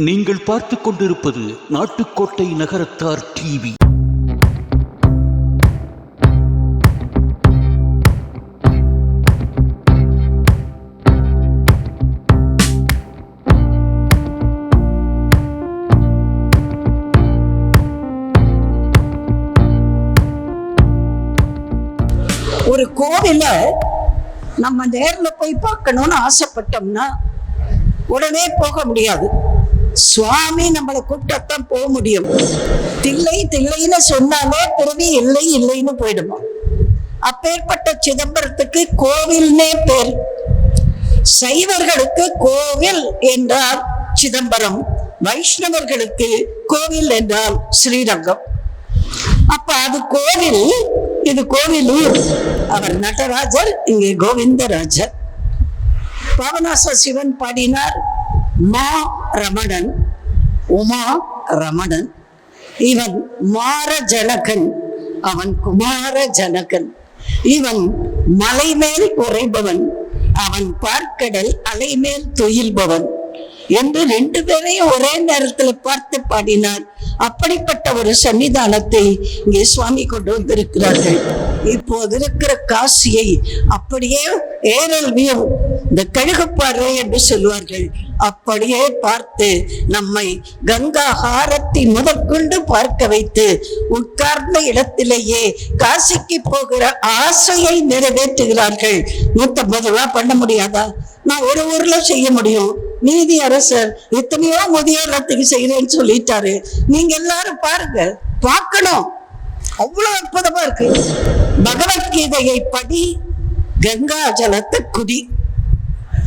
நீங்கள் பார்த்து கொண்டிருப்பது நாட்டுக்கோட்டை நகரத்தார் டிவி. ஒரு கோவில நம்ம நேர்ல போய் பார்க்கணும்னு ஆசைப்பட்டோம்னா உடனே போக முடியாது. சுவாமி நம்மளை கூப்பிட்டத்தான் போக முடியும். தில்லை தில்லைன்னு சொன்னாலே பிறவி இல்லை இல்லைன்னு போயிடுமா? அப்பேற்பட்ட சிதம்பரத்துக்கு கோவில்னே பேர். சைவர்களுக்கு கோவில் என்றால் சிதம்பரம் வைஷ்ணவர்களுக்கு கோவில் என்றால் ஸ்ரீரங்கம். அப்ப அது கோவில் இது கோவிலூர். அவர் நடராஜர் இங்கே கோவிந்தராஜர். பாவனாச சிவன் பாடினார். மா ரமணன் உமா ரமணன் இவன் மார ஜனகன் அவன் குமார ஜனகன் இவன் மலைமேல் உறைபவன் அவன் பார்க்கடல் அலைமேல் துயில்பவன் என்று ரெண்டு பேரையும் ஒரே நேரத்துல பார்த்து பாடினார். அப்படிப்பட்ட ஒரு சன்னிதானத்தை இங்கே சுவாமி கொண்டு வந்திருக்கிறார்கள். இப்போது இருக்கிற காசியை அப்படியே ஏரல் வியூ இந்த கழுகுப்பாறை என்று சொல்வார்கள். அப்படியே பார்த்து நம்மை கங்கா ஹாரத்தை முதற்கொண்டு பார்க்க வைத்து உட்கார்ந்த இடத்திலேயே காசிக்கு போகிற ஆசையை நிறைவேற்றுகிறார்கள். நூத்தம்பது ரூபா பண்ண முடியாதா? நான் ஒரு ஊர்ல செய்ய முடியும். நீதி அரசர் எத்தனையோ முதியோரத்துக்கு செய்யறேன்னு சொல்லிட்டாரு. நீங்க எல்லாரும் பாருங்க பார்க்கணும். அவ்வளவு அற்புதமா இருக்கு. பகவத்கீதையை படி கங்கா ஜலத்தை குடி.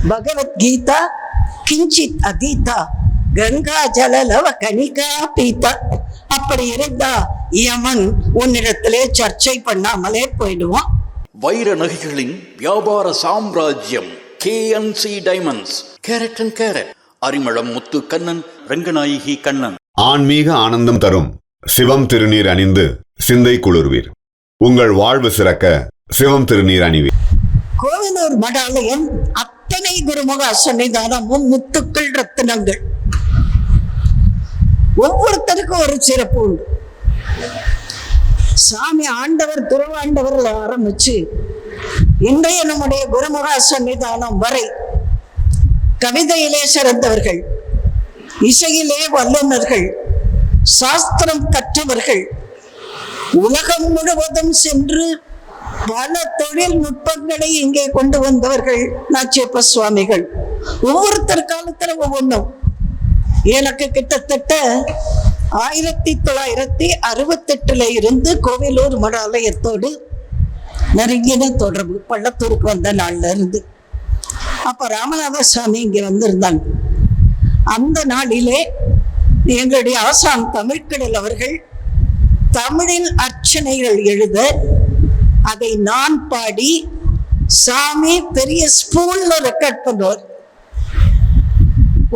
பகவத்கீதா கிஞ்சித் அதீதா கங்கா ஜலலவ கணிகா பீதா. அப்படி இருந்தா யமன் உன்னிடத்திலே சர்ச்சை பண்ணாமலே போயிடுவான். வைர நகைகளின் வியாபார சாம்ராஜ்யம் KNC diamonds carat and carat. Arimalam Muthu Kannan Ranganayaki Kannan. ஆன்மீக ஆனந்தம் தரும். சிவம் திருநீர் அணிந்து சிந்தை குளிர்வீர். உங்கள் வாழ்வு சிறக்க சிவம் திருநீர் அணிவீர். கோவிலூர் மடாலயம் அத்தனை குருமுக சன்னிதானமும் முத்துக்கள் ரத்தினங்கள். ஒவ்வொருத்தருக்கும் ஒரு சிறப்பு உண்டு. சாமி ஆண்டவர் திருவாண்டவர்ல ஆரம்பிச்சு இன்றைய நம்முடைய குருமுக சன்னிதானம் வரை கவிதையிலே சிறந்தவர்கள் இசையிலே வல்லுநர்கள் சாஸ்திரம் கற்றவர்கள் உலகம் முழுவதும் சென்று பல தொழில்நுட்பங்களை இங்கே கொண்டு வந்தவர்கள் நாச்சியப்ப சுவாமிகள் ஒவ்வொருத்தர் காலத்துல ஒவ்வொன்றும் எனக்கு கிட்டத்தட்ட ஆயிரத்தி தொள்ளாயிரத்தி அறுபத்தெட்டுல இருந்து கோவிலூர் மடாலயத்தோடு நெருங்கின தொடர்பு பள்ளத்தூருக்கு வந்த நாள்ல இருந்து. அப்ப ராமநாத சுவாமி இங்க வந்திருந்தாங்க. அந்த நாளிலே எங்களுடைய ஆசான் தமிழ்கடல் அவர்கள் தமிழில் அர்ச்சனைகள் எழுத அதை நான் பாடி சாமி பெரிய ஸ்பூன்ல ரெக்கார்ட் பண்ணுவார்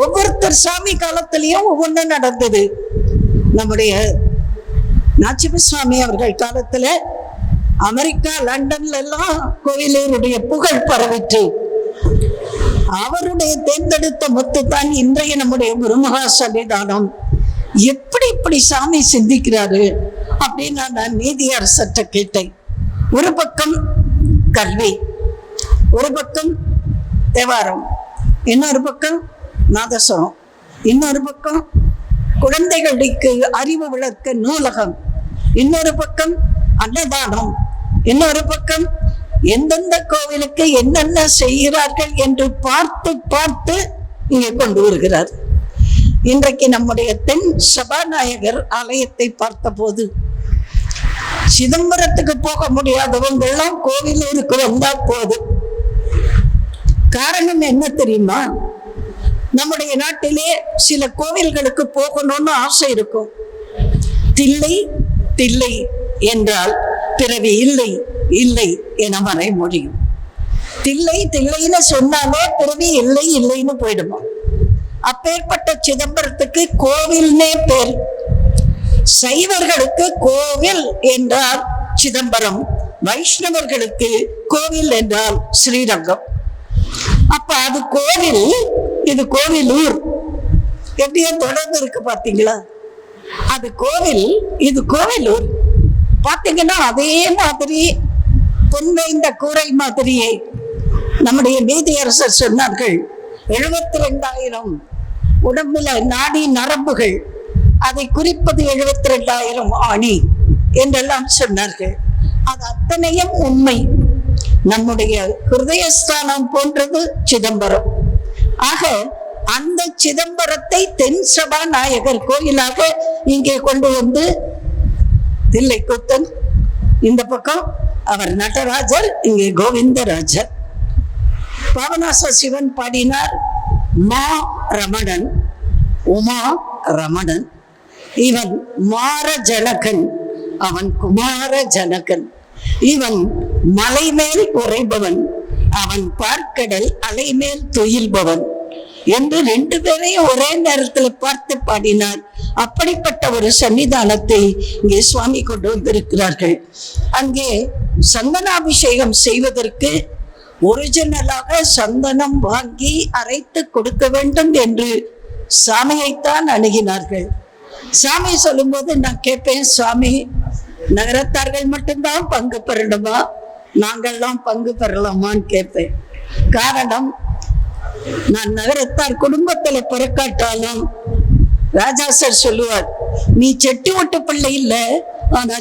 ஒவ்வொருத்தர் சாமி காலத்திலையும் ஒவ்வொன்று நடந்தது. நம்முடைய நாச்சிப சுவாமி அவர்கள் காலத்துல அமெரிக்கா லண்டன்ல எல்லாம் கோயிலூருடைய புகழ் பரவிற்று. அவருடைய தேர்ந்தெடுத்த முத்து தான் இன்றைய நம்முடைய குருமகா சன்னிதானம் எப்படி இப்படி சாமி சிந்திக்கிறாரு அப்படின்னு நான் நீதி கேட்டேன் ஒரு பக்கம் கல்வி ஒரு பக்கம் தேவாரம் இன்னொரு பக்கம் நாதஸ்வரம் இன்னொரு பக்கம் குழந்தைகளுக்கு அறிவு விளக்க நூலகம் இன்னொரு பக்கம் அன்னதானம் இன்னொரு பக்கம் எந்தெந்த கோவிலுக்கு என்னென்ன செய்கிறார்கள் என்று பார்த்து பார்த்து இங்கே கொண்டு வருகிறார். இன்றைக்கு நம்முடைய தென் சபாநாயகர் ஆலயத்தை பார்த்தபோது சிதம்பரத்துக்கு போக முடியாதவங்க எல்லாம் கோவிலூருக்கு வந்தா போதும் காரணம் என்ன தெரியுமா? நம்முடைய நாட்டிலே சில கோவில்களுக்கு போகணும்னு ஆசை இருக்கும். தில்லை தில்லை என்றால் பிறவி இல்லை. இல்லை என வரை முடியும் தில்லை தில்லைன்னு சொன்னாலே பிறவி இல்லை இல்லைன்னு போயிடுமா? அப்பேற்பட்ட சிதம்பரத்துக்கு கோவில்னே பேர். சைவர்களுக்கு கோவில் என்றால் சிதம்பரம் வைஷ்ணவர்களுக்கு கோவில் என்றால் ஸ்ரீரங்கம். அப்ப அது கோவில் இது கோவிலூர். எப்படியோ தொடர்ந்து இருக்கு பாத்தீங்களா? அது கோவில் இது கோவிலூர். பாத்தீங்கன்னா அதே மாதிரி பொன்வைந்த கூரை மாதிரியே. நம்முடைய நீதியரசர் சொன்னார்கள் எழுபத்தி ரெண்டாயிரம் உடம்புல நாடி நரம்புகள் அதை குறிப்பது எழுபத்தி ரெண்டாயிரம் ஆணி என்றெல்லாம் சொன்னார்கள். அது அத்தனையும் உண்மை. நம்முடைய ஹிருதயஸ்தானம் போன்றது சிதம்பரம். ஆக அந்த சிதம்பரத்தை தென் சபாநாயகர் கோயிலாக இங்கே கொண்டு வந்து தில்லைக்குத்தன் இந்த பக்கம் அவர் நடராஜர் இங்கே கோவிந்தராஜர். பாவநாச சிவன் பாடினார் மா ரமணன் உமா ரமணன். இவன் மார ஜனகன் அவன் குமார ஜனகன் இவன் மலைமேல் உறைபவன் அவன் பார்க்கடல் அலைமேல் துயில்பவன் என்று ரெண்டு பேரையும் ஒரே நேரத்தில் பார்த்து பாடினார். அப்படிப்பட்ட ஒரு சன்னிதானத்தை இங்கே சுவாமி கொண்டு வந்திருக்கிறார்கள். அங்கே சந்தனாபிஷேகம் செய்வதற்கு ஒரிஜினலாக சந்தனம் வாங்கி அரைத்து கொடுக்க வேண்டும் என்று சாமியைத்தான் அணுகினார்கள். சாமி சொல்லும்போது நான் கேட்பேன் சுவாமி நகரத்தார்கள் மட்டும்தான் பங்கு பெறணுமா? நாங்கள்லாம் பங்கு பெறலாமான்னு கேட்பேன். காரணம் நான் நகரத்தார் குடும்பத்துல பிறக்காட்டாலும் ராஜா சார் சொல்லுவார் நீ செட்டி ஒட்டு பிள்ளை இல்ல ஆனா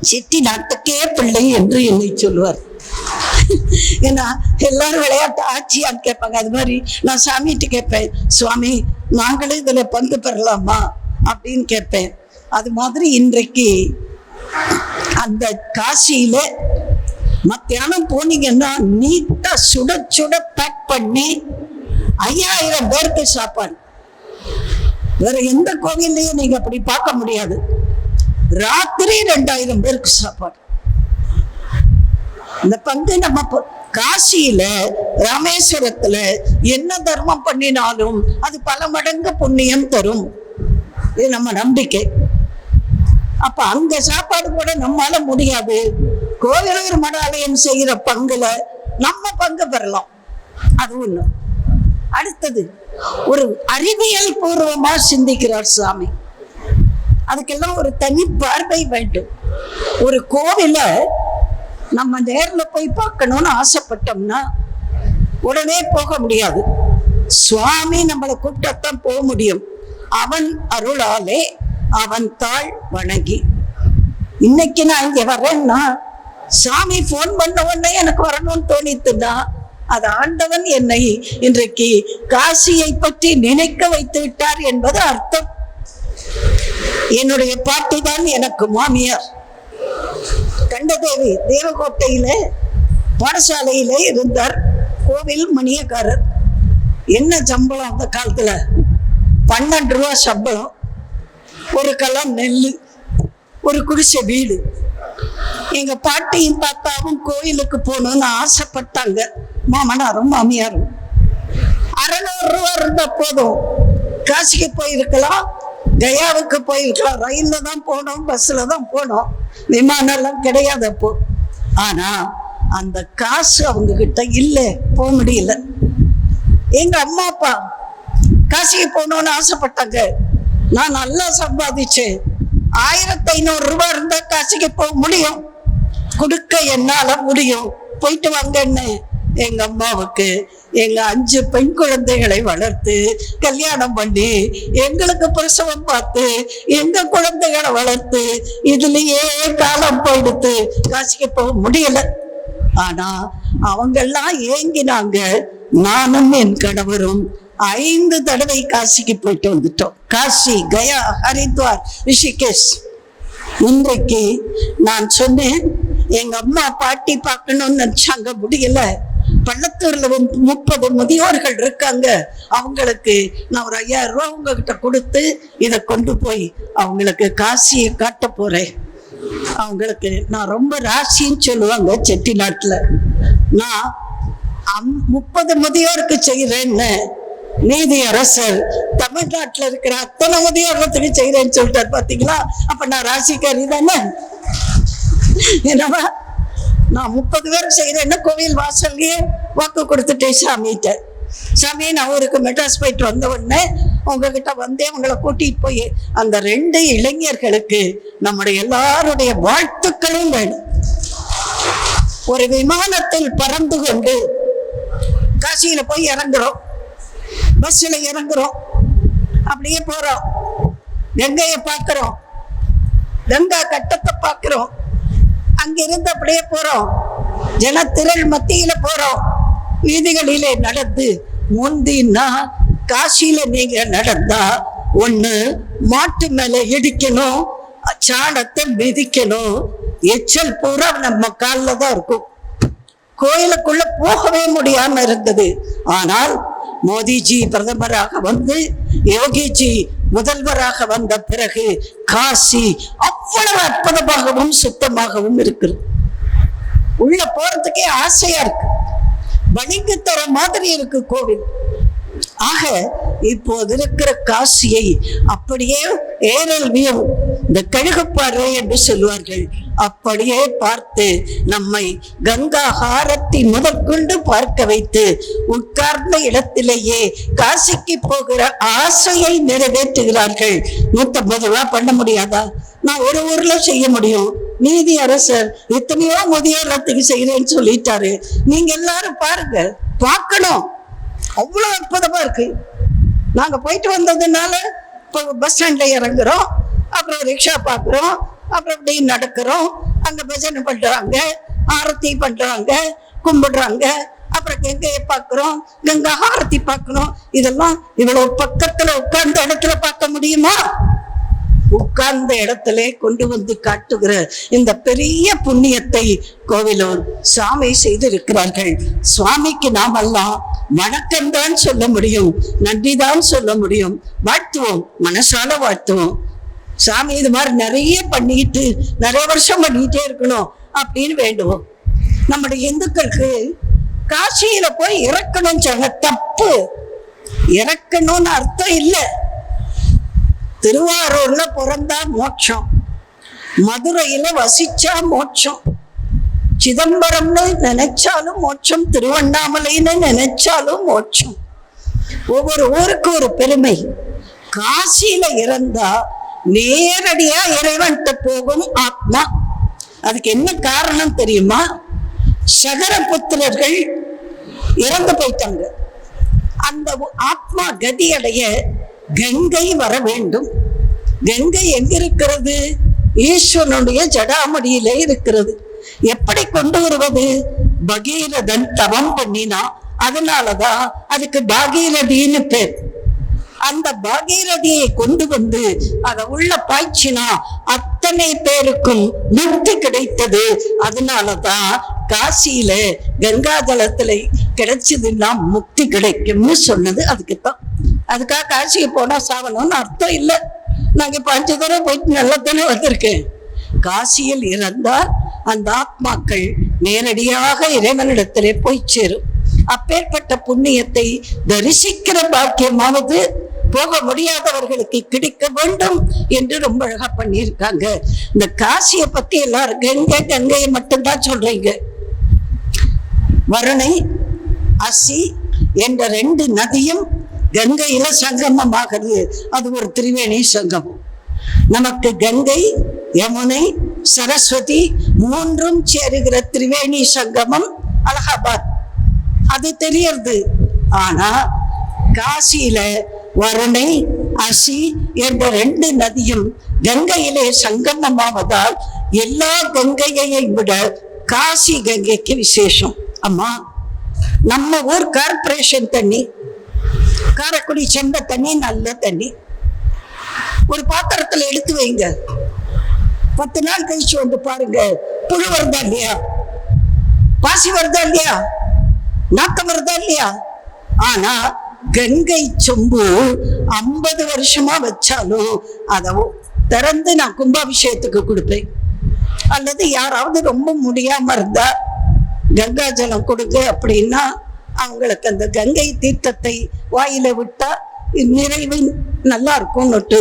செட்டி நாட்டுக்கே பிள்ளை என்று என்னை சொல்லுவார். ஏன்னா எல்லாரும் விளையாட்டு ஆட்சியான்னு கேட்பாங்க. அது மாதிரி நான் சாமிகிட்ட கேட்பேன் சுவாமி நாங்களும் இதுல பங்கு பெறலாமா? அப்படின்னு கேட்பேன். அது மாதிரி இன்றைக்கு அந்த காசியில மத்தியானம் போனீங்கன்னா நீட்டா சுட சுட பேக் பண்ணி ஐயாயிரம் பேருக்கு சாப்பாடு. வேற எந்த கோவில்லையும் நீங்க அப்படி பார்க்க முடியாது. ராத்திரி ரெண்டாயிரம் பேருக்கு சாப்பாடு. இந்த பங்கு நம்ம காசியில ராமேஸ்வரத்துல என்ன தர்மம் பண்ணினாலும் அது பல மடங்கு புண்ணியம் தரும். இது நம்ம நம்பிக்கை. அப்ப அங்க சாப்பாடு கூட நம்மால முடியாது. கோவிலூர் மடாலயம் செய்யற பங்குல நம்ம பங்கு பெறலாம். அது ஒண்ணு. அடுத்தது ஒரு அறிவியல் பூர்வமா சிந்திக்கிறார் சாமி அதுக்கெல்லாம் ஒரு தனி பார்வை வேண்டும். ஒரு கோவில நம்ம நேர்ல போய் பார்க்கணும்னு ஆசைப்பட்டோம்னா உடனே போக முடியாது. சுவாமி நம்மளை கூப்பிட்டத்தான் போக முடியும். அவன் அருளாலே அவன் தாழ் வணங்கி. இன்னைக்கு நான் இங்க வர்றேன்னா சாமி ஃபோன் பண்ண உடனே எனக்கு வரணும்னு தோணித்துதான் அது ஆண்டவன் என்னை இன்றைக்கு காசியை பற்றி நினைக்க வைத்து விட்டார் என்பது அர்த்தம். என்னுடைய பாட்டி தான் எனக்கு மாமியார். கண்டதேவி தேவகோட்டையில பாடசாலையில இருந்தார். கோவில் மணியக்காரர். என்ன சம்பளம் அந்த காலத்துல? பன்னெண்டு ரூபா சம்பளம். ஒரு கலம் நெல் ஒரு குடிசை வீடு. எங்க பாட்டியும் தாத்தாவும் கோயிலுக்கு போகணும்னு ஆசைப்பட்டாங்க. மாமனாரும் மாமியாரும் அறநூறு ரூபா இருந்தா போதும் காசிக்கு போயிருக்கலாம் கயாவுக்கு போயிருக்கலாம் ரயில்ல தான் போனோம் பஸ்ல தான் போனோம். விமானம் எல்லாம் கிடையாது அப்போ. ஆனா அந்த காசு அவங்க கிட்ட இல்லை போக முடியல. எங்க அம்மா அப்பா காசிக்கு போகணும்னு ஆசைப்பட்டாங்க. நான் நல்லா சம்பாதிச்சேன். ஆயிரத்தி ஐநூறு ரூபாய் இருந்தா காசிக்கு போக முடியும். கொடுக்க என்னால முடியும். போயிட்டு வாங்கன்னு எங்க அம்மாவுக்கு எங்க அஞ்சு பெண் குழந்தைகளை வளர்த்து கல்யாணம் பண்ணி எங்களுக்கு பிரசவம் பார்த்து எங்க குழந்தைகளை வளர்த்து இதுலயே காலம் போயிடுத்து. காசிக்கு போக முடியல. ஆனா அவங்கெல்லாம் ஏங்கினாங்க. நானும் என் கணவரும் ஐந்து தடவை காசிக்கு போயிட்டு வந்துட்டோம். காசி கயா ஹரித்வார் ரிஷிகேஷ். இன்றைக்கு நான் சொன்னேன் எங்க அம்மா பாட்டி பார்க்கணும்னு நினைச்சாங்க முடியல. பள்ளத்தூர்ல முப்பது முதியோர்கள் இருக்காங்க. அவங்களுக்கு நான் ஒரு ஐயாயிரம் ரூபா உங்ககிட்ட கொடுத்து இதை கொண்டு போய் அவங்களுக்கு காசியை காட்ட போறேன். அவங்களுக்கு நான் ரொம்ப ராசின்னு சொல்லுவாங்க செட்டிநாட்டுல நான் அம்- முப்பது முதியோருக்கு செய்கிறேன்னு நீதி அரசர் தமிழ்நாட்டில் இருக்கிற அத்தனை முதியோர்களுக்கு செய்கிறேன்னு சொல்லிட்டார். பார்த்தீங்களா அப்போ நான் ராசிக்காரி தானே? என்னவா? நான் முப்பது பேர் செய்யறேன்னு கோவில் வாசல்லையே வாக்கு கொடுத்துட்டேன் சாமிகிட்ட. சாமி நான் ஊருக்கு மெட்ராஸ் போயிட்டு வந்த உடனே உங்ககிட்ட வந்தே உங்களை கூட்டிட்டு போய் அந்த ரெண்டு இளைஞர்களுக்கு நம்முடைய எல்லாருடைய வாழ்த்துக்களும் வேணும். ஒரு விமானத்தில் பறந்து கொண்டு காசியில போய் இறங்குறோம். பஸ்ஸில் இறங்குறோம். அப்படியே போறோம். கங்கையை பார்க்கிறோம். கங்கா கட்டத்தை பார்க்கிறோம். அங்கிருந்து அப்படியே போறோம். ஜனத்திரள் மத்தியில போறோம். வீதிகளிலே நடந்து முந்தினா காசியில நீங்க நடந்தா ஒண்ணு மாட்டு மேல இடிக்கணும் சாணத்தை மிதிக்கணும். எச்சல் பூரா நம்ம காலில் தான் இருக்கும். கோயிலுக்குள்ள போகவே முடியாம இருந்தது. ஆனால் மோதிஜி பிரதமராக வந்து யோகிஜி முதல்வராக வந்த பிறகு காசி அவ்வளவு அற்புதமாகவும் சுத்தமாகவும் இருக்குது உள்ள போறதுக்கே ஆசையா இருக்கு. வணிக தர மாதிரி இருக்கு கோவில். ஆக இப்போது இருக்கிற காசியை அப்படியே ஏரல் வியவும். இந்த கழுகுப்பாறை என்று சொல்வார்கள் அப்படியே பார்த்து நம்மை கங்கா ஹாரத்தை முதற்கொண்டு பார்க்க வைத்து உட்கார்ந்த இடத்திலேயே காசிக்கு போகிற ஆசையை நிறைவேற்றுகிறார்கள். நூத்தம்பது ரூபா பண்ண முடியாதா? நான் ஒரு ஊர்ல செய்ய முடியும். நீதி அரசர் எத்தனையோ முதியோரத்துக்கு செய்யறேன்னு சொல்லிட்டாரு. நீங்க எல்லாரும் பாருங்க பார்க்கணும். அவ்வளவு அற்புதமா இருக்கு. நாங்க போயிட்டு வந்ததுனால இப்போ பஸ் ஸ்டாண்ட்ல இறங்குறோம். அப்புறம் ரிக்ஷா பார்க்குறோம் அப்புறம் இப்படி நடக்கிறோம். அங்க பஜனை பண்றாங்க. ஆரத்தி பண்றாங்க. கும்பிடுறாங்க. அப்புறம் கங்கையை பார்க்குறோம் கங்கா ஆரத்தி பார்க்கணும் இதெல்லாம் இவ்வளவு பக்கத்துல உட்கார்ந்த இடத்துல பார்க்க முடியுமா? உட்கார்ந்த இடத்துல கொண்டு வந்து காட்டுகிற இந்த பெரிய புண்ணியத்தை கோவிலூர் சாமி செய்திருக்கிறார்கள். சுவாமிக்கு நாமெல்லாம் வணக்கம் தான் சொல்ல முடியும். நன்றி தான் சொல்ல முடியும். வாழ்த்துவோம். மனசால வாழ்த்துவோம். சாமி இது மாதிரி நிறைய பண்ணிட்டு நிறைய வருஷம் பண்ணிட்டே இருக்கணும் அப்படின்னு வேண்டுவோம். நம்முடைய இந்துக்களுக்கு காசியில போய் இறக்கணும் சொன்ன தப்பு. இறக்கணும்னு அர்த்தம் இல்லை. திருவாரூர்ல பிறந்தா மோட்சம். மதுரையில வசிச்சா மோட்சம். சிதம்பரம்னு நினைச்சாலும் மோட்சம் திருவண்ணாமலைன்னு நினைச்சாலும் மோட்சம். ஒவ்வொரு ஊருக்கு ஒரு பெருமை. காசியில இறந்தா நேரடியா இறைவன்கிட்ட போகும் ஆத்மா. அதுக்கு என்ன காரணம் தெரியுமா? சகர புத்திரர்கள் இறந்து போயிட்டாங்க. அந்த ஆத்மா கதி அடைய கங்கை வர வேண்டும். கங்கை எங்கிருக்கிறது ஈஸ்வரனுடைய ஜடாமடியிலே இருக்கிறது. எப்படி கொண்டு வருவது? பகீரதன் தவம் பண்ணினா அதனாலதான் அதுக்கு பாகீரதின்னு பேர். அந்த பாகீரதியை கொண்டு வந்து அதை உள்ள பாய்ச்சினா அத்தனை பேருக்கும் முக்தி கிடைத்தது. அதனாலதான் காசியில கங்காதலத்துல கிடைச்சதுன்னா முக்தி கிடைக்கும்னு சொன்னது அதுக்குத்தான். அதுக்காக காசிக்கு போனா சாவணும்னு அர்த்தம் இல்லை. நாங்க பஞ்ச தடவை போயிட்டு நல்லா தானே வந்திருக்கேன். காசியில் இறந்தால் அந்த ஆத்மாக்கள் நேரடியாக இறைவனிடத்திலே போய் சேரும். அப்பேற்பட்ட புண்ணியத்தை தரிசிக்கிற பாக்கியமாவது போக முடியாதவர்களுக்கு கிடைக்க வேண்டும் என்று ரொம்ப அழகா பண்ணியிருக்காங்க. இந்த காசியை பத்தி எல்லாரும் கங்கை கங்கையை மட்டும்தான் சொல்றீங்க. வருணை அசி என்ற ரெண்டு நதியும் கங்கையில சங்கமமாகிறது அது ஒரு திரிவேணி சங்கமம் நமக்கு கங்கை யமுனை சரஸ்வதி மூன்றும் சேருகிற திரிவேணி சங்கமம் அலகாபாத். அது தெரியறது. ஆனா காசியில வருணை அசி என்ற ரெண்டு நதியும் கங்கையிலே சங்கமமாவதால் எல்லா கங்கையை விட காசி கங்கைக்கு விசேஷம். அம்மா நம்ம ஊர் கார்பரேஷன் தண்ணி காரைக்குடி செண்ட தண்ணி நல்ல தண்ணி. ஒரு பாத்திரத்துல எடுத்து வைங்க. பத்து நாள் கழிச்சு வந்து பாருங்க. புழு வருதா இல்லையா? பாசி வருதா இல்லையா? நாக்கம் வருதா இல்லையா? ஆனா கங்கை சொம்பு ஐம்பது வருஷமா வச்சாலும் அதை திறந்து நான் கும்பாபிஷேகத்துக்கு கொடுப்பேன். அல்லது யாராவது ரொம்ப முடியாம இருந்தா கங்கா ஜலம் கொடுங்க அப்படின்னா அவங்களுக்கு அந்த கங்கை தீர்த்தத்தை வாயில விட்டா நிறைவு நல்லா இருக்கும்னுட்டு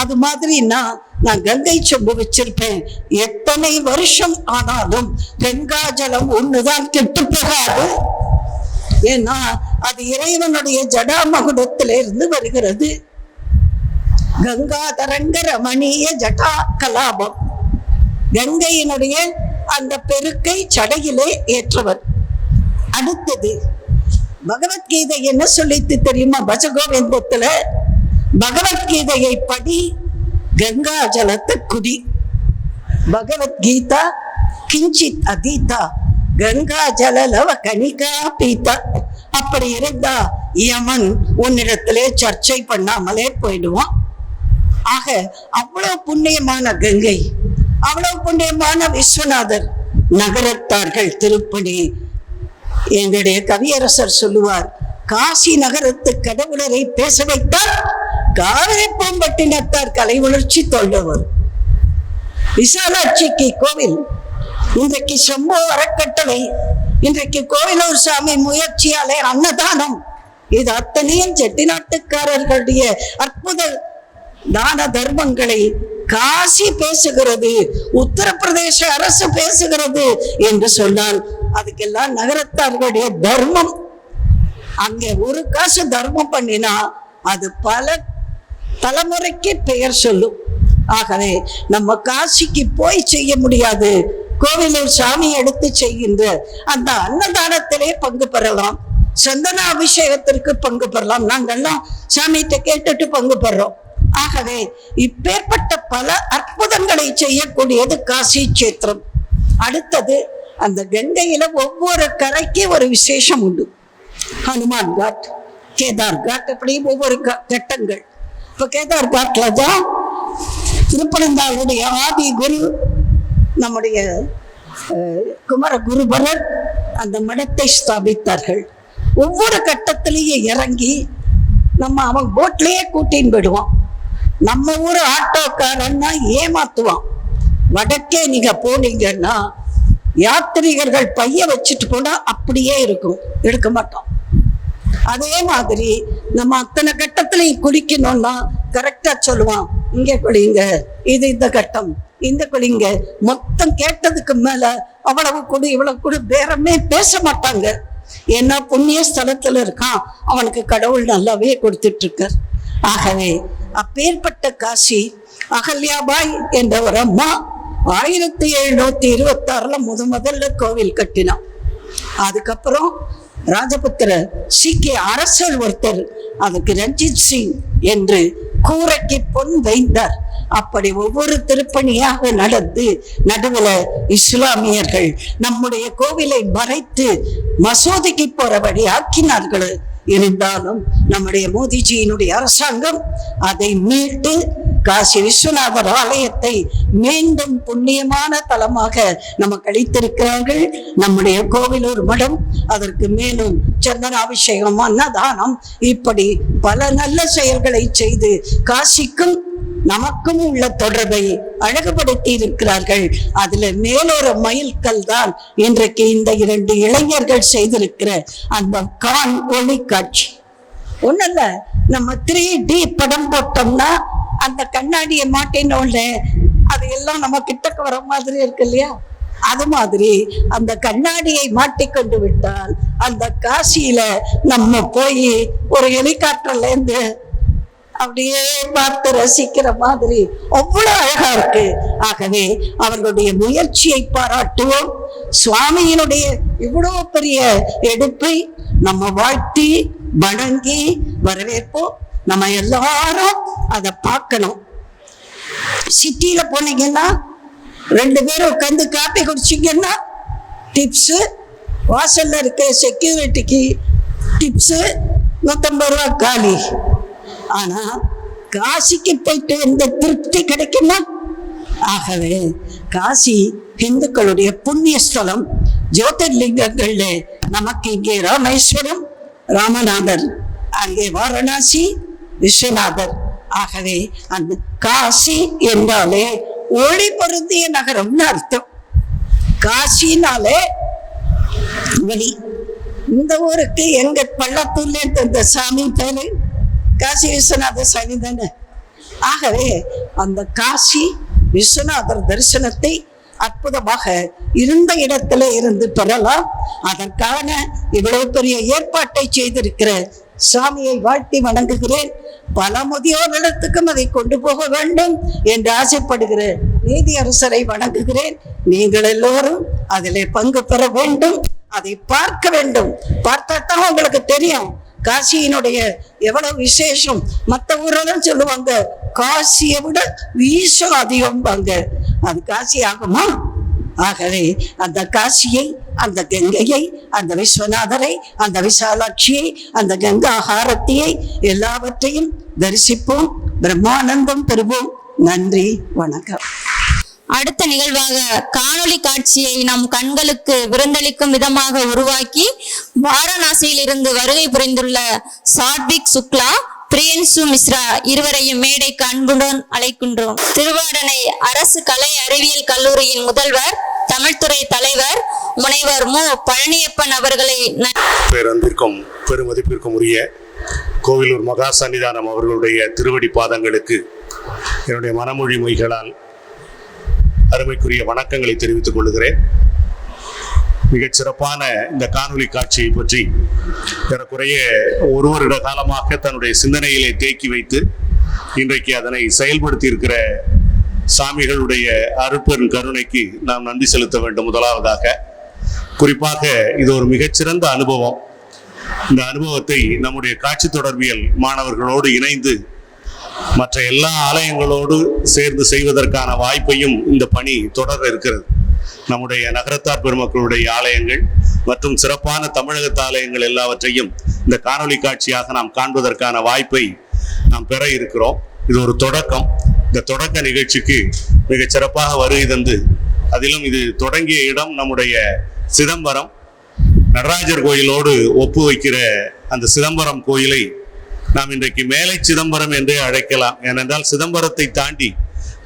அது மாதிரின்னா நான் நான் கங்கை சொம்பு வச்சிருப்பேன். எத்தனை வருஷம் ஆனாலும் கங்கா ஜலம் ஒண்ணுதான் கெட்டு போகாது. ஏன்னா அது இறைவனுடைய ஜடாமகுடத்தில இருந்து வருகிறது. கங்காதரங்க ரமணீய ஜடா கலாபம். கங்கையினுடைய அந்த பெருக்கை சடையிலே ஏற்றவர். அடுத்தது பகவத்கீதை என்ன சொல்லித்து தெரியுமா? பஜகோவிந்தத்துல பகவத்கீதையை படி கங்கா ஜலத்தை குடி. பகவத்கீதா கிஞ்சித் அதீதா. கங்கா ஜலலவ கணிகா பீதா. அப்படி இருந்தா யமன் உன்னிடத்திலே சர்ச்சை பண்ணாமலே போயிடுவான். ஆக அவ்வளவு புண்ணியமான கங்கை அவ்வளவு புண்ணியமான விஸ்வநாதர் நகரத்தார்கள் திருப்பணி. எங்களுடைய கவியரசர் சொல்லுவார் காசி நகரத்து கடவுளரை பேச வைத்தார் காவிரி பூம்பட்டினத்தார் கலை உணர்ச்சி தொண்டவர் விசாலாட்சிக்கு கோவில் இன்றைக்கு செம்போ அறக்கட்டளை இன்றைக்கு கோவிலூர் சாமி முயற்சியாலே அன்னதானம். இது அத்தனையும் செட்டிநாட்டுக்காரர்களுடைய அற்புத தான தர்மங்களை காசி பேசுகிறது உத்தரப்பிரதேச அரசு பேசுகிறது என்று சொன்னால் அதுக்கெல்லாம் நகரத்தார்களுடைய தர்மம். அங்கே ஒரு காசு தர்மம் பண்ணினா அது பல தலைமுறைக்கு பெயர் சொல்லும். ஆகவே நம்ம காசிக்கு போய் செய்ய முடியாது. கோவிலூர் சாமி எடுத்து செய்கின்ற அந்த அன்னதானத்திலே பங்கு பெறலாம். சந்தன அபிஷேகத்திற்கு பங்கு பெறலாம். நாங்கெல்லாம் சாமிகிட்ட கேட்டுட்டு பங்கு பெறோம் ஆகவே இப்பேற்பட்ட பல அற்புதங்களை செய்யக்கூடியது காசி கஷேத்திரம். அடுத்தது அந்த கங்கையில ஒவ்வொரு கரைக்கு ஒரு விசேஷம் உண்டு. ஹனுமான் காட் கேதார் காட் அப்படி ஒவ்வொரு க- கட்டங்கள். இப்ப கேதார் காட்ல தான் திருப்பனந்தாளுடைய ஆதி குரு நம்முடைய குமர குருபரர் அந்த மடத்தை ஸ்தாபித்தார்கள். ஒவ்வொரு கட்டத்திலேயே இறங்கி நம்ம அவன் போட்லேயே கூட்டின்னு போயிடுவான். நம்ம ஊர் ஆட்டோக்காரன்னா ஏமாத்துவான். வடக்கே நீங்க போனீங்கன்னா யாத்ரீகர்கள் பைய வச்சுட்டு போனா அப்படியே இருக்கும். எடுக்க மாட்டோம் அதே மாதிரி நம்ம அத்தனை கட்டத்திலையும் குடிக்கணும்னா கரெக்டா சொல்லுவான். இங்கே குளிங்க. இது இந்த கட்டம். இந்த குளிங்க. மொத்தம் கேட்டதுக்கு மேல அவ்வளவு கொடு இவ்வளவு கொடு பேரமே பேச மாட்டாங்க. ஏன்னா புண்ணிய ஸ்தலத்துல இருக்கான். அவனுக்கு கடவுள் நல்லாவே கொடுத்துட்டு இருக்கார் ஆகவே அப்பேற்பட்ட காசி அகல்யாபாய் என்ற ஒரு அம்மா ஆயிரத்தி எழுநூத்தி இருபத்தி ஆறுல முத முதல்ல கோவில் கட்டினான். அதுக்கப்புறம் ராஜபுத்திர சீக்கிய அரசர் ஒருத்தர் அதுக்கு ரஞ்சித் சிங் என்று கூரைக்கு பொன் வைந்தார். அப்படி ஒவ்வொரு திருப்பணியாக நடந்து நடுவில் இஸ்லாமியர்கள் நம்முடைய கோவிலை மறைத்து மசூதிக்கு போற வழி ஆக்கினார்கள். இருந்தாலும் நம்முடைய மோதிஜியினுடைய அரசாங்கம் அதை மீட்டு காசி விஸ்வநாதர் ஆலயத்தை மீண்டும் புண்ணியமான தலமாக நமக்கு அளித்திருக்கிறார்கள். நம்முடைய கோவிலூர் மடம் அதற்கு மேலும் சந்தனாபிஷேகம் அன்னதானம் இப்படி பல நல்ல செயல்களை செய்து காசிக்கும் நமக்கும் உள்ள தொடர்பை அழகுபடுத்தி இருக்கிறார்கள் அதுல மேலொரு மைல்கல் தான் இன்றைக்கு இந்த இரண்டு இளைஞர்கள் செய்திருக்கிற அந்த கான் ஒளி காட்சி. ஒண்ணு இல்ல நம்ம த்ரீ டி படம் போட்டோம்னா அந்த கண்ணாடியை மாட்டினோம்ல அது எல்லாம் நம்ம கிட்டக்கு வர மாதிரி இருக்கு இல்லையா? அது மாதிரி அந்த கண்ணாடியை மாட்டிக்கொண்டு விட்டால் அந்த காசியில நம்ம போய் ஒரு ஹெலிகாப்டர்ல இருந்து அப்படியே பார்த்து ரசிக்கிற மாதிரி அவ்வளவு அழகா இருக்கு. ஆகவே அவர்களுடைய முயற்சியை பாராட்டுவோம். சுவாமியினுடைய இவ்வளவு பெரிய எடுப்பை நம்ம வாழ்த்தி வணங்கி வரவேற்போம். நம்ம எல்லாரும் அதை பார்க்கணும். சிட்டியில போனீங்கன்னா ரெண்டு பேரும் உட்காந்து காப்பி குடிச்சிங்கன்னா டிப்ஸு வாசல்ல இருக்க செக்யூரிட்டிக்கு டிப்ஸு நூற்றம்பது ரூபா காலி. ஆனா காசிக்கு போயிட்டு இந்த திருப்தி கிடைக்குமா? ஆகவே காசி இந்துக்களுடைய புண்ணிய ஸ்தலம் ஜோதிர்லிங்கங்கள்ல நமக்கு இங்கே ராமேஸ்வரம் ராமநாதர். அங்கே வாரணாசி விஸ்வநாதர். ஆகவே அந்த காசி என்றாலே ஒளி பொருந்திய நகரம்னு அர்த்தம். காசினாலே ஒளி. இந்த ஊருக்கு எங்க பள்ளத்தூர்ல இந்த சாமி பேரு காசி விஸ்வநாத சாமி தானே. ஆகவே அந்த காசி விஸ்வநாதர் தரிசனத்தை அற்புதமாக இருந்த இடத்துல இருந்து பெறலாம். அதற்கான இவ்வளவு பெரிய ஏற்பாட்டை செய்திருக்கிற சாமியை வாழ்த்தி வணங்குகிறேன். பல முதியோரிடத்துக்கும் அதை கொண்டு போக வேண்டும் என்று ஆசைப்படுகிறேன் நீதி அரசரை வணங்குகிறேன். நீங்கள் எல்லோரும் அதிலே பங்கு பெற வேண்டும் அதை பார்க்க வேண்டும். பார்த்தா தான் உங்களுக்கு தெரியும் காசியினுடைய எவ்வளவு விசேஷம். மற்ற ஊரெல்லாம் சொல்லுவாங்க காசியை விட வீசம் அதிகம்பாங்க அது காசி ஆகுமா? ஆகவே அந்த காசியை அந்த கங்கையை அந்த விஸ்வநாதரை அந்த விசாலாட்சியை அந்த கங்கா ஹாரத்தியை எல்லாவற்றையும் தரிசிப்போம் பிரம்மானந்தம் பெறுவோம். நன்றி வணக்கம். அடுத்த நிகழ்வாக காணொளி காட்சியை நம் கண்களுக்கு விருந்தளிக்கும் விதமாக உருவாக்கி வாரணாசியில் இருந்து வருகை புரிந்துள்ள சாத்விக் சுக்லா பிரியன்சு மிஸ்ரா இருவரையும் மேடைக்கு அன்புடன் அழைக்கின்றோம். திருவாடனை அரசு கலை அறிவியல் கல்லூரியின் முதல்வர் தமிழ்துறை தலைவர் முனைவர் மு. பழனியப்பன் அவர்களை ந- பேரன்பிற்கும் பெருமதிப்பிற்கும் உரிய கோவிலூர் மகா சன்னிதானம் அவர்களுடைய திருவடி பாதங்களுக்கு என்னுடைய மனமொழி மொழிகளால் அருமைக்குரிய வணக்கங்களை தெரிவித்துக் கொள்கிறேன். மிகச் சிறப்பான இந்த காணொலி காட்சியை பற்றி ஏறக்குறைய ஒரு வருட காலமாக தன்னுடைய சிந்தனையிலே தேக்கி வைத்து இன்றைக்கு அதனை செயல்படுத்தி இருக்கிற சாமிகளுடைய அருட்பெரும் கருணைக்கு நாம் நன்றி செலுத்த வேண்டும் முதலாவதாக. குறிப்பாக இது ஒரு மிகச்சிறந்த அனுபவம். இந்த அனுபவத்தை நம்முடைய காட்சி தொடர்பியல் மாணவர்களோடு இணைந்து மற்ற எல்லா ஆலயங்களோடு சேர்ந்து செய்வதற்கான வாய்ப்பையும் இந்த பணி தொடர இருக்கிறது. நம்முடைய நகரத்தார் பெருமக்களுடைய ஆலயங்கள் மற்றும் சிறப்பான தமிழகத்து ஆலயங்கள் எல்லாவற்றையும் இந்த காணொளி காட்சியாக நாம் காண்பதற்கான வாய்ப்பை நாம் பெற இருக்கிறோம். இது ஒரு தொடக்கம். இந்த தொடக்க நிகழ்ச்சிக்கு மிகச் சிறப்பாக வருகை தந்து அதிலும் இது தொடங்கிய இடம் நம்முடைய சிதம்பரம். நடராஜர் கோயிலோடு ஒப்பு வைக்கிற அந்த சிதம்பரம் கோயிலை நாம் இன்றைக்கு மேலை சிதம்பரம் என்றே அழைக்கலாம். ஏனென்றால் சிதம்பரத்தை தாண்டி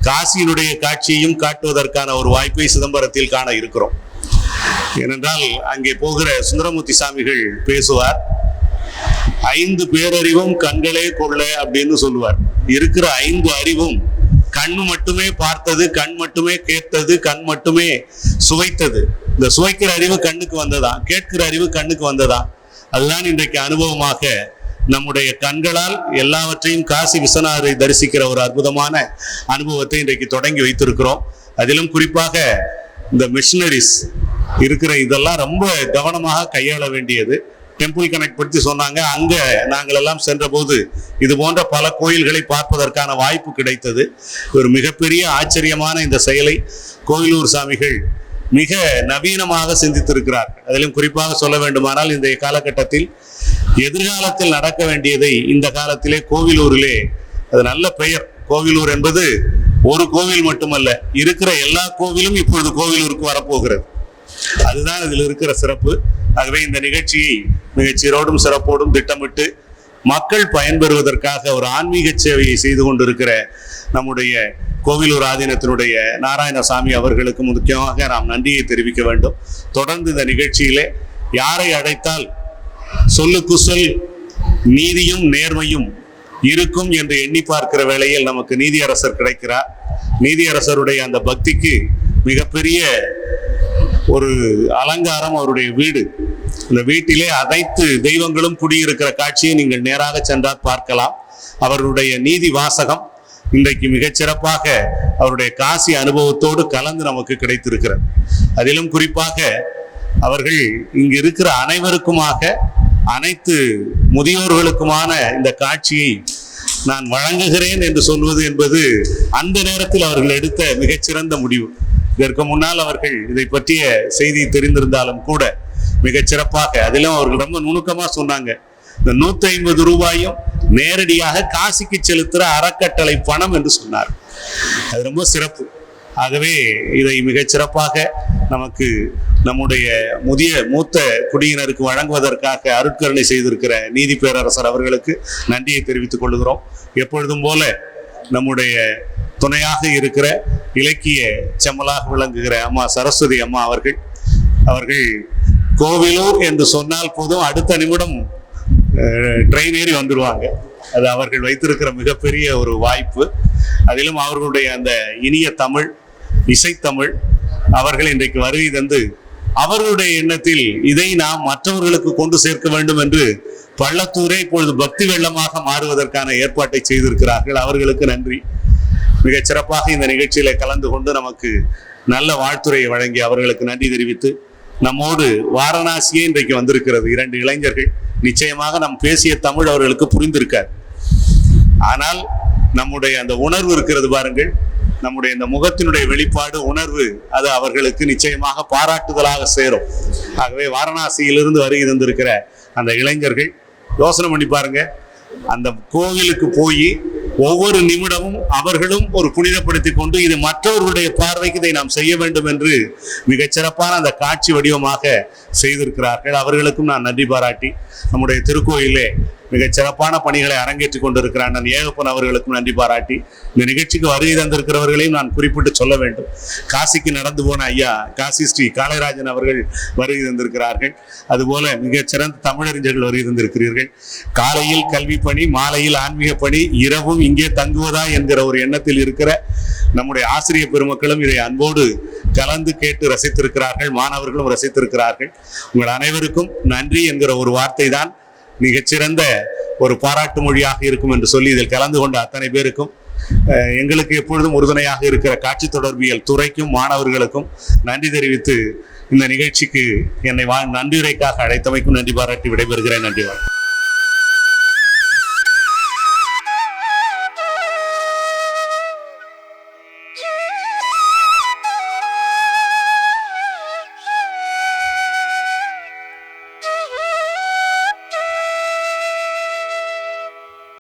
காசியினுடைய காட்சியையும் காட்டுவதற்கான ஒரு வாய்ப்பை சிதம்பரத்தில் காண இருக்கிறோம். ஏனென்றால் அங்கே போகிற சுந்தரமூர்த்தி சாமிகள் பேசுவார். ஐந்து பேரறிவும் கண்களே கொள்ள அப்படின்னு சொல்லுவார். இருக்கிற ஐந்து அறிவும் கண் மட்டுமே பார்த்தது கண் மட்டுமே கேட்டது கண் மட்டுமே சுவைத்தது. இந்த சுவைக்கிற அறிவு கண்ணுக்கு வந்ததா? கேட்கிற அறிவு கண்ணுக்கு வந்ததா? அதுதான் இன்றைக்கு அனுபவமாக நம்முடைய கண்களால் எல்லாவற்றையும் காசி விஸ்வநாதரை தரிசிக்கிற ஒரு அற்புதமான அனுபவத்தை இன்றைக்கு தொடங்கி வைத்திருக்கிறோம். அதிலும் குறிப்பாக இந்த மிஷினரிஸ் இருக்கிற இதெல்லாம் ரொம்ப கவனமாக கையாள வேண்டியது. டெம்பிள் கனெக்ட் பற்றி சொன்னாங்க. அங்க நாங்கள் எல்லாம் சென்றபோது இது போன்ற பல கோயில்களை பார்ப்பதற்கான வாய்ப்பு கிடைத்தது. ஒரு மிகப்பெரிய ஆச்சரியமான இந்த செயலை கோயிலூர் சாமிகள் மிக நவீனமாக சிந்தித்திருக்கிறார். அதிலும் குறிப்பாக சொல்ல வேண்டுமானால் இந்த காலகட்டத்தில் எதிர்காலத்தில் நடக்க வேண்டியதை இந்த காலத்திலே கோவிலூரிலே அது நல்ல பெயர். கோவிலூர் என்பது ஒரு கோவில் மட்டுமல்ல இருக்கிற எல்லா கோவிலும் இப்பொழுது கோவிலூருக்கு வரப்போகிறது. அதுதான் இதில் இருக்கிற சிறப்பு. ஆகவே இந்த நிகழ்ச்சியை மிகச்சீரோடும் சிறப்போடும் திட்டமிட்டு மக்கள் பயன்பெறுவதற்காக ஒரு ஆன்மீக சேவையை செய்து கொண்டிருக்கிற நம்முடைய கோவிலூர் ஆதீனத்தினுடைய நாராயணசாமி அவர்களுக்கு முக்கியமாக நாம் நன்றியை தெரிவிக்க வேண்டும். தொடர்ந்து இந்த நிகழ்ச்சியிலே யாரை அழைத்தால் சொல்லுக்கு சொல் நீதியும் நேர்மையும் இருக்கும் என்று எண்ணி பார்க்கிற வேளையில் நமக்கு நீதியரசர் கிடைக்கிறார். நீதியரசருடைய அந்த பக்திக்கு மிகப்பெரிய ஒரு அலங்காரம் அவருடைய வீடு. இந்த வீட்டிலே அனைத்து தெய்வங்களும் குடியிருக்கிற காட்சியை நீங்கள் நேராக சென்றால் பார்க்கலாம். அவருடைய நீதி வாசகம் இன்றைக்கு மிகச்சிறப்பாக அவருடைய காசி அனுபவத்தோடு கலந்து நமக்கு கிடைத்திருக்கிறது. அதிலும் குறிப்பாக அவர்கள் இங்கு இருக்கிற அனைவருக்குமாக அனைத்து முதியோர்களுக்குமான இந்த காட்சியை நான் வழங்குகிறேன் என்று சொல்வது என்பது அந்த நேரத்தில் அவர்கள் எடுத்த மிகச்சிறந்த முடிவு. இதற்கு முன்னால் அவர்கள் இதை பற்றிய செய்தி தெரிந்திருந்தாலும் கூட மிகச் சிறப்பாக அதிலும் அவர்கள் ரொம்ப நுணுக்கமா சொன்னாங்க. இந்த நூத்தி ஐம்பது ரூபாயும் நேரடியாக காசிக்கு செலுத்துற அறக்கட்டளை பணம் என்று சொன்னார். அது ரொம்ப சிறப்பு. ஆகவே இதை மிகச் சிறப்பாக நமக்கு நம்முடைய முதிய மூத்த குடியினருக்கு வழங்குவதற்காக அருட்கருணை செய்திருக்கிற நீதி பேரரசர் அவர்களுக்கு நன்றியை தெரிவித்துக் கொள்கிறோம். எப்பொழுதும் போல நம்முடைய துணையாக இருக்கிற இலக்கிய செம்மலாக விளங்குகிற அம்மா சரஸ்வதி அம்மா அவர்கள் அவர்கள் கோவிலூர் என்று சொன்னால் போதும். அடுத்த நிமிடம் ட்ரெயின் ஏறி வந்துடுவாங்க அது அவர்கள் வைத்திருக்கிற மிகப்பெரிய ஒரு வாய்ப்பு. அதிலும் அவர்களுடைய அந்த இனிய தமிழ் இசைத்தமிழ் அவர்கள் இன்றைக்கு வருகை தந்து அவர்களுடைய எண்ணத்தில் இதை நாம் மற்றவர்களுக்கு கொண்டு சேர்க்க வேண்டும் என்று பள்ளத்தூரே இப்பொழுது பக்தி வெள்ளமாக மாறுவதற்கான ஏற்பாட்டை செய்திருக்கிறார்கள். அவர்களுக்கு நன்றி. மிகச் சிறப்பாக இந்த நிகழ்ச்சியில கலந்து கொண்டு நமக்கு நல்ல வாழ்த்துறையை வழங்கி அவர்களுக்கு நன்றி தெரிவித்து நம்மோடு வாரணாசியே இன்றைக்கு வந்திருக்கிறது. இரண்டு இளைஞர்கள். நிச்சயமாக நாம் பேசிய தமிழ் அவர்களுக்கு புரிந்திருக்காது ஆனால் நம்முடைய அந்த உணர்வு இருக்கிறது பாருங்கள். நம்முடைய இந்த முகத்தினுடைய வெளிப்பாடு உணர்வு அது அவர்களுக்கு நிச்சயமாக பாராட்டுதலாக சேரும். ஆகவே வாரணாசியிலிருந்து வருகை தந்திருக்கிற அந்த இளைஞர்கள் யோசனை பண்ணி பாருங்க. அந்த கோவிலுக்கு போய் ஒவ்வொரு நிமிடமும் அவர்களும் ஒரு புனிதப்படுத்திக் கொண்டு இது மற்றவர்களுடைய பார்வைக்கு இதை நாம் செய்ய வேண்டும் என்று மிகச்சிறப்பான அந்த காட்சி வடிவமாக செய்திருக்கிறார்கள். அவர்களுக்கும் நான் நன்றி பாராட்டி நம்முடைய திருக்கோயிலே மிகச் சிறப்பான பணிகளை அரங்கேற்றிக் கொண்டிருக்கிற அண்ணன் ஏகப்பன் அவர்களுக்கும் நன்றி பாராட்டி இந்த நிகழ்ச்சிக்கு வருகை தந்திருக்கிறவர்களையும் நான் குறிப்பிட்டு சொல்ல வேண்டும். காசிக்கு நடந்து போன ஐயா காசி ஸ்ரீ காளைராஜன் அவர்கள் வருகை தந்திருக்கிறார்கள். அதுபோல மிகச் சிறந்த தமிழறிஞர்கள் வருகை தந்திருக்கிறீர்கள். காலையில் கல்வி பணி மாலையில் ஆன்மீக பணி இரவும் இங்கே தங்குவதா என்கிற ஒரு எண்ணத்தில் இருக்கிற நம்முடைய ஆசிரியர் பெருமக்களும் இதை அன்போடு கலந்து கேட்டு ரசித்திருக்கிறார்கள் மாணவர்களும் ரசித்திருக்கிறார்கள். உங்கள் அனைவருக்கும் நன்றி என்கிற ஒரு வார்த்தை தான் மிகச்சிறந்த ஒரு பாராட்டு மொழியாக இருக்கும் என்று சொல்லி இதில் கலந்து கொண்ட அத்தனை பேருக்கும் எங்களுக்கு எப்பொழுதும் உறுதுணையாக இருக்கிற காட்சி தொடர்பியல் துறைக்கும் மாணவர்களுக்கும் நன்றி தெரிவித்து இந்த நிகழ்ச்சிக்கு என்னை வா நன்றியுரைக்காக அழைத்தமைக்கும் நன்றி பாராட்டி விடைபெறுகிறேன். நன்றி வணக்கம்